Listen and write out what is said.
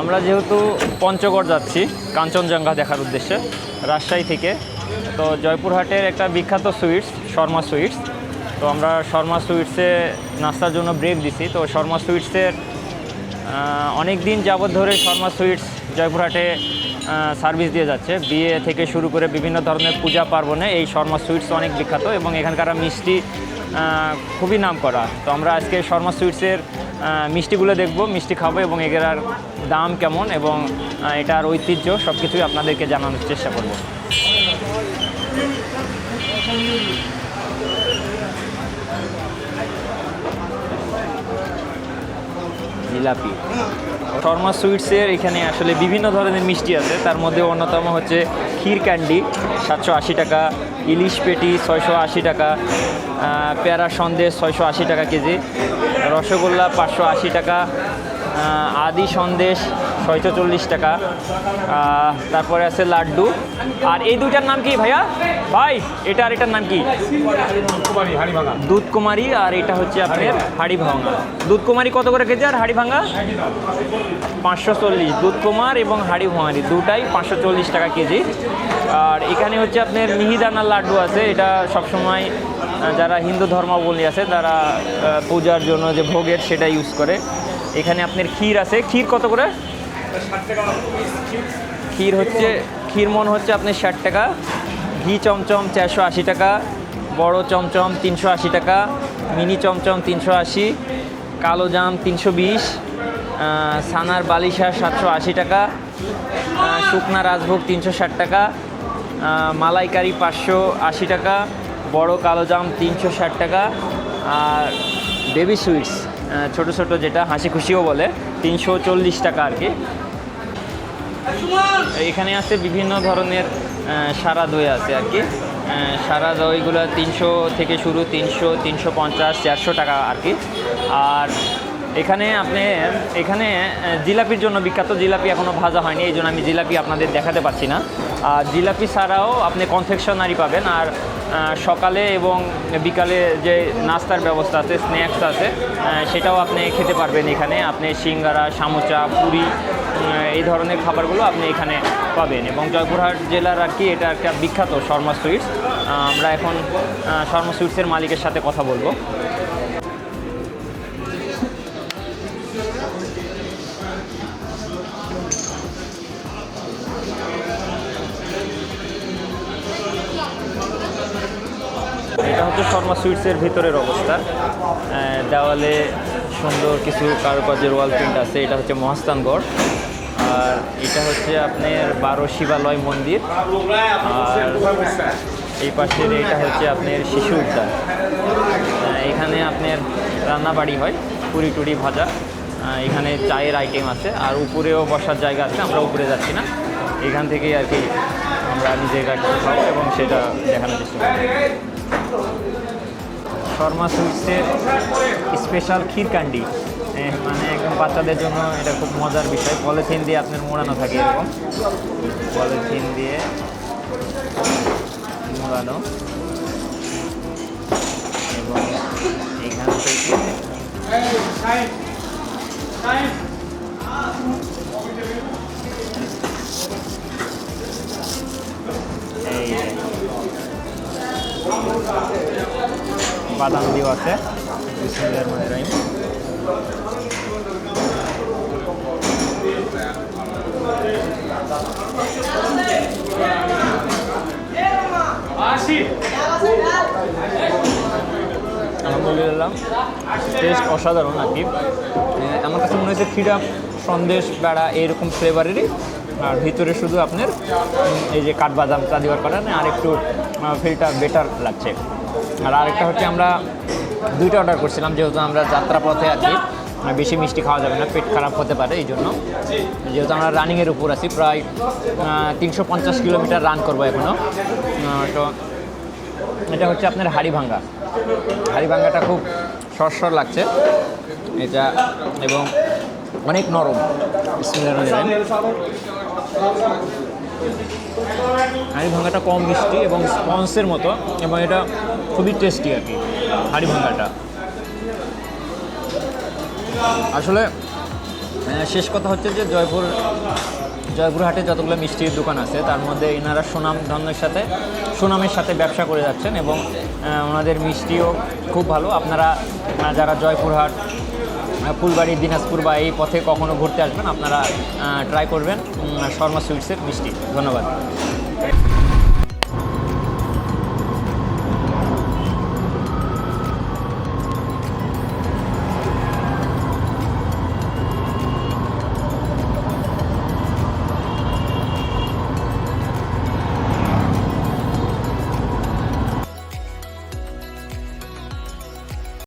আমরা যেহেতু পঞ্চগড় যাচ্ছি, কাঞ্চনজঙ্ঘা দেখার উদ্দেশ্যে, রাজশাহী থেকে। তো জয়পুরহাটের একটা বিখ্যাত সুইটস, শর্মা সুইটস। তো আমরা শর্মা সুইটসে নাস্তার জন্য ব্রেক দিছি। তো শর্মা সুইটসের অনেক দিন যাবৎ ধরে শর্মা সুইটস জয়পুরহাটে সার্ভিস দিয়ে যাচ্ছে। বিয়ে থেকে শুরু করে বিভিন্ন ধরনের পূজা পার্বণে এই শর্মা সুইটস অনেক বিখ্যাত এবং এখানকার মিষ্টি খুবই নাম করা তো আমরা আজকে শর্মা সুইটসের মিষ্টিগুলো দেখব, মিষ্টি খাব এবং এগুলার দাম কেমন এবং এটার ঐতিহ্য সব কিছুই আপনাদেরকে জানানোর চেষ্টা করব। জিলাপি। শর্মা সুইটসের এখানে আসলে বিভিন্ন ধরনের মিষ্টি আছে। তার মধ্যে অন্যতম হচ্ছে ক্ষীর ক্যান্ডি, সাতশো আশি টাকা, ইলিশ পেটি, ছয়শো আশি টাকা পেয়ারা সন্দেশ, ছয়শো আশি টাকা কেজি। রসগোল্লা পাঁচশো আশি টাকা আদি সন্দেশ ছয়শো চল্লিশ টাকা তারপরে আছে লাড্ডু। আর এই দুইটার নাম কি ভাইয়া? ভাই এটা আর এটার নাম কি? কুমারী হাড়ি ভাঙা দুধ কুমারী আর এটা হচ্ছে আপনার হাড়ি ভাঙা দুধ কুমারী কত করে কেজি আর হাড়ি ভাঙা পাঁচশো চল্লিশ। দুধ কুমার এবং হাড়ি ভাঙারি দুটাই পাঁচশো চল্লিশ টাকা কেজি। আর এখানে হচ্ছে আপনার মিহিদানার লাড্ডু আছে এটা সবসময় যারা হিন্দু ধর্মাবলী আছে, তারা পূজার জন্য যে ভোগের সেটা ইউজ করে। এখানে আপনার ক্ষীর আছে। ক্ষীর কত করে? ক্ষীর হচ্ছে, ক্ষীর মন হচ্ছে আপনার ষাট টাকা। ঘি চমচম চারশো আশি টাকা, বড় চমচম তিনশো আশি টাকা, মিনি চমচম তিনশো আশি, কালো জাম তিনশো বিশ সানার বালিশা সাতশো আশি টাকা শুকনা রাজভোগ তিনশো ষাট টাকা মালাইকারি পাঁচশো আশি টাকা বড় কালো জাম তিনশো ষাট টাকা। আর বেবি সুইটস ছোট ছোট যেটা হাসি খুশিও বলে, তিনশো চল্লিশ টাকা আর কি। এখানে আছে বিভিন্ন ধরনের সারা দই আছে আর কি। সারা দইগুলো তিনশো থেকে শুরু তিনশো তিনশো পঞ্চাশ, চারশো টাকা আর কি। আর এখানে আপনি, এখানে জিলাপির জন্য বিখ্যাত জিলাপি এখনও ভাজা হয়নি, এই জন্য আমি জিলাপি আপনাদের দেখাতে পারছি না। আর জিলাপি ছাড়াও আপনি কনফেকশনারি পাবেন, আর সকালে এবং বিকালে যে নাস্তার ব্যবস্থা আছে স্ন্যাক্স আছে সেটাও আপনি খেতে পারবেন এখানে। আপনি সিঙ্গারা, সামোচা, পুরি এই ধরনের খাবারগুলো আপনি এখানে পাবেন। এবং জয়পুরহাট জেলার আর কি, এটা একটা বিখ্যাত শর্মা সুইটস। আমরা এখন শর্মা সুইটসের মালিকের সাথে কথা বলব। এটা হচ্ছে শর্মা সুইটসের ভিতরের অবস্থা। দেওয়ালে সুন্দর কিছু কারুকাজের ওয়াল প্রিন্ট আছে, এটা হচ্ছে মহাস্থানগড় আর এটা হচ্ছে আপনার বারো শিবালয় মন্দির। আর এই পাশের এটা হচ্ছে আপনার শিশু উদ্যান। এখানে আপনার রান্নাবাড়ি হয়, পুরি টুরি ভাজা। এখানে চায়ের আইটেম আছে, আর উপরেও বসার জায়গা আছে, আমরা উপরে যাচ্ছি না। এখান থেকেই আর কি আমরা নিজেরা খাব এবং সেটা দেখানোর চেষ্টা করব। শর্মা সুইটসের স্পেশাল ক্ষীর কান্ডি মানে একদম বাচ্চাদের জন্য এটা খুব মজার বিষয়। পলিথিন দিয়ে আপনার মোড়ানো থাকে এরকম। পলিথিন দিয়ে মোড়ানো। এবং এখান থেকে বাদাম দিও আছে। আলহামদুলিল্লাহ। টেস্ট অসাধারণ আর কি আমার কাছে মনে হয়েছে ক্ষীরা সন্দেশ বেড়া এইরকম ফ্লেভারেরই। আর ভিতরে শুধু আপনার এই যে কাঠবাদামটা দেওয়ার কারণে আর একটু ফিলটা বেটার লাগছে। আর আরেকটা হচ্ছে আমরা দুইটা অর্ডার করছিলাম, যেহেতু আমরা যাত্রাপথে কি আর বেশি মিষ্টি খাওয়া যাবে না, পেট খারাপ হতে পারে এই জন্য। যেহেতু আমরা রানিংয়ের উপর আছি, প্রায় তিনশো পঞ্চাশ কিলোমিটার রান করব এখনও তো এটা হচ্ছে আপনার হাড়িভাঙ্গা। হাড়িভাঙ্গাটা খুব সরসর লাগছে। এটা এবং অনেক নরম। রহিম। হাড়িভাঙ্গাটা কম মিষ্টি এবং স্পঞ্জের মতো এবং এটা খুবই টেস্টি আর কি হাড়িভাঙ্গাটা আসলে শেষ কথা হচ্ছে যে জয়পুর জয়পুরহাটে যতগুলো মিষ্টির দোকান আছে, তার মধ্যে এনারা সুনাম ধন্যের সাথে, সুনামের সাথে ব্যবসা করে যাচ্ছেন এবং ওনাদের মিষ্টিও খুব ভালো। আপনারা যারা জয়পুরহাট ফুলবাড়ি, দিনাজপুর বা এই পথে কখনো ঘুরতে আসবেন, আপনারা ট্রাই করবেন শর্মা সুইটসের মিষ্টি। ধন্যবাদ।